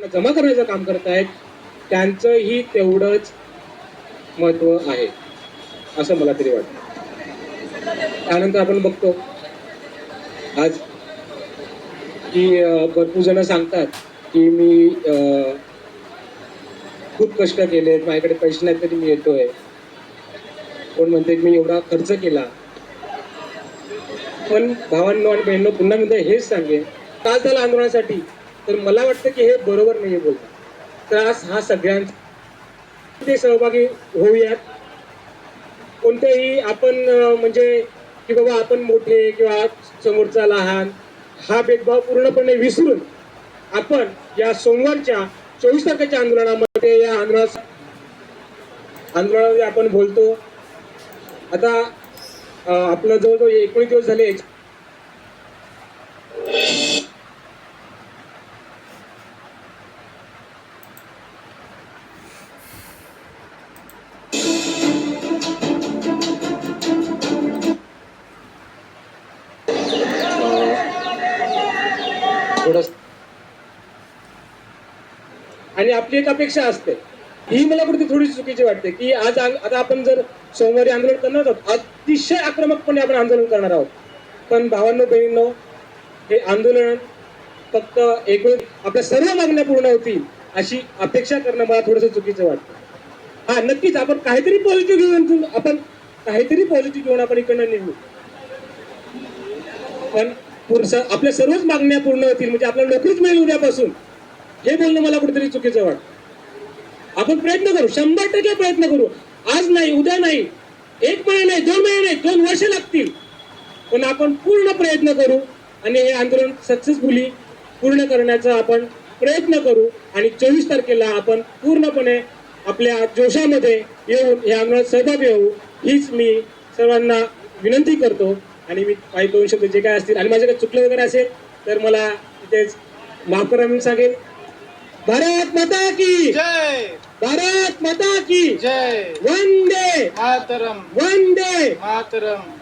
लोकांना जमा करण्याचं काम करत आहेत त्यांचंही तेवढंच महत्त्व आहे असं मला तरी वाटतं. त्यानंतर आपण बघतो आज की भरपूर जण सांगतात की मी खूप कष्ट केले माझ्याकडे पैसे नाही तरी मी येतोय. कोण म्हणते मी एवढा खर्च केला. पण भावांनो आणि बहिणींनो पुन्हा मी हेच सांगेन. काल त्याला आंदोलनासाठी तर मला वाटतं की हे बरोबर नाही बोलतात त्रास हा सगळ्यांचा ते सहभागी होऊयात. कोणतेही आपण म्हणजे की बाबा आपण मोठे किंवा समोरचा लहान हा भेदभाव पूर्णपणे विसरून आपण या सोमवारच्या चोवीस तारखेच्या आंदोलनामध्ये या आंदोलनात आंदोलनामध्ये आपण बोलतो. आता आपलं जवळजवळ एकोणीस दिवस झाले थोडस आणि आपली एक अपेक्षा असते. ही मला कुठे थोडी चुकीची वाटते की आज आता आपण जर सोमवारी आंदोलन करणार आहोत अतिशय आक्रमकपणे आपण आंदोलन करणार आहोत. पण भावांनो बहिणींनो हे आंदोलन फक्त एकूण आपल्या सर्व मागण्या पूर्ण होतील अशी अपेक्षा करणं मला थोडंसं चुकीचं वाटतं. हा नक्कीच आपण काहीतरी पॉझिटिव्ह घेऊन आपण काहीतरी पॉझिटिव्ह घेऊन आपण इकडनं निघू. पण आपल्या सर्वच मागण्या पूर्ण होतील. म्हणजे आपल्याला नोकरीच मिळेल उद्यापासून. हे बोलणं मला कुठेतरी चुकीचं वाटतं. आपण प्रयत्न करू. शंभर टक्के प्रयत्न करू. आज नाही उद्या नाही. एक महिना नाही दोन महिने नाही दोन वर्ष लागतील. पण आपण पूर्ण प्रयत्न करू आणि हे आंदोलन सक्सेसफुली पूर्ण करण्याचा आपण प्रयत्न करू आणि चोवीस तारखेला आपण पूर्णपणे आपल्या जोशामध्ये येऊन हे आंदोलनात सहभागी होऊ हीच मी सर्वांना विनंती करतो. आणि मी काही दोन शब्द जे काय असतील. आणि माझं काही चुकलं वगैरे असेल तर मला इथेच माफ करा मी सांगेन. भारत माता की! जय! भारत माता की! जय! वंदे! मातरम! वंदे! मातरम!